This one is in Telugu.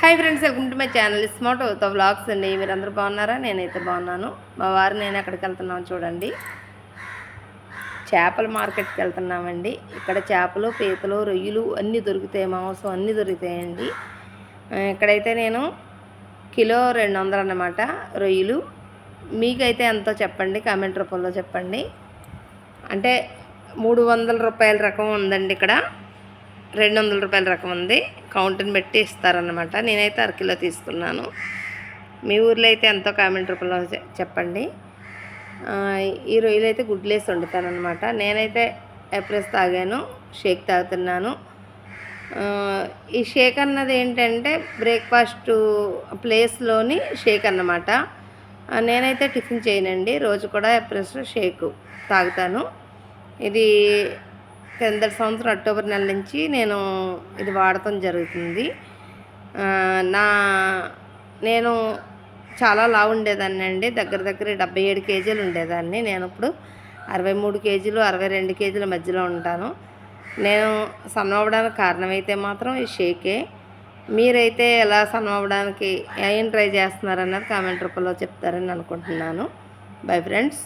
Hi friends welcome to my channel smart అవుతా వ్లాగ్స్ అండి. మీరు అందరూ బాగున్నారా? నేనైతే బాగున్నాను. మా వారు నేను ఎక్కడికి వెళ్తున్నాం చూడండి. చేపల మార్కెట్కి వెళ్తున్నామండి. ఇక్కడ చేపలు పీతలు రొయ్యలు అన్నీ దొరుకుతాయి మాంసం అన్నీ దొరుకుతాయండి. ఇక్కడైతే నేను కిలో రెండు వందలు అన్నమాట రొయ్యలు. మీకైతే ఎంతో చెప్పండి కామెంట్ రూపంలో చెప్పండి. అంటే మూడు వందల రూపాయల రకం ఉందండి ఇక్కడ. రెండు వందల రూపాయల రకం ఉంది. కౌంటర్ని పెట్టి ఇస్తారనమాట నేనైతే అరకిలో తీసుకున్నాను. మీ ఊర్లో అయితే ఎంతో కామెంట్ రూపంలో చెప్పండి. ఈ రొయ్యలు అయితే గుడ్లేసి వండుతానమాట నేనైతే ఎప్రెస్ తాగాను షేక్ తాగుతున్నాను. ఈ షేక్ అన్నది ఏంటంటే బ్రేక్ఫాస్ట్ ప్లేస్లోని షేక్ అన్నమాట. నేనైతే టిఫిన్ చేయనండి. రోజు కూడా ఎప్రెస్ షేక్ తాగుతాను. ఇది క్రిందటి సంవత్సరం అక్టోబర్ నెల నుంచి నేను ఇది వాడటం జరుగుతుంది. నా నేను చాలా లావు ఉండేదాన్ని అండి. దగ్గర దగ్గర డెబ్బై ఏడు కేజీలు ఉండేదాన్ని. నేను ఇప్పుడు అరవై మూడు కేజీలు అరవై రెండు కేజీల మధ్యలో ఉంటాను. నేను సన్నవడానికి కారణమైతే మాత్రం ఈ షేకే. మీరైతే ఎలా సన్నవడానికి ఏం ట్రై చేస్తున్నారన్నది కామెంట్ రూపంలో చెప్తారని అనుకుంటున్నాను. Bye friends.